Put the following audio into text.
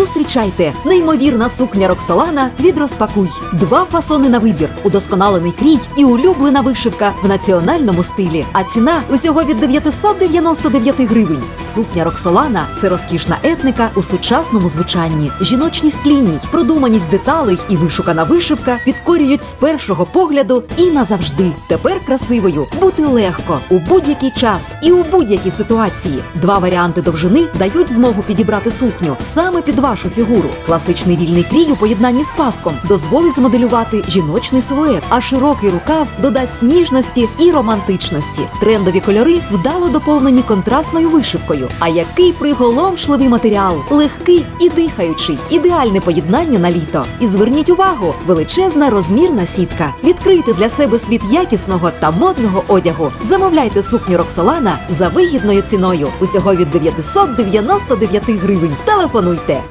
Зустрічайте неймовірна сукня Роксолана від Розпакуй. Два фасони на вибір, удосконалений крій і улюблена вишивка в національному стилі. А ціна усього від 999 гривень. Сукня Роксолана це розкішна етника у сучасному звучанні. Жіночність ліній, продуманість деталей і вишукана вишивка підкорюють з першого погляду і назавжди. Тепер красивою бути легко у будь-який час і у будь-якій ситуації. Два варіанти довжини дають змогу підібрати сукню саме під вашу фігуру. Класичний вільний крій у поєднанні з паском дозволить змоделювати жіночний силует, а широкий рукав додасть ніжності і романтичності. Трендові кольори вдало доповнені контрастною вишивкою. А який приголомшливий матеріал, легкий і дихаючий, ідеальне поєднання на літо. І зверніть увагу, величезна розмірна сітка. Відкрийте для себе світ якісного та модного одягу. Замовляйте сукню Роксолана за вигідною ціною. Усього від 999 гривень. Телефонуйте.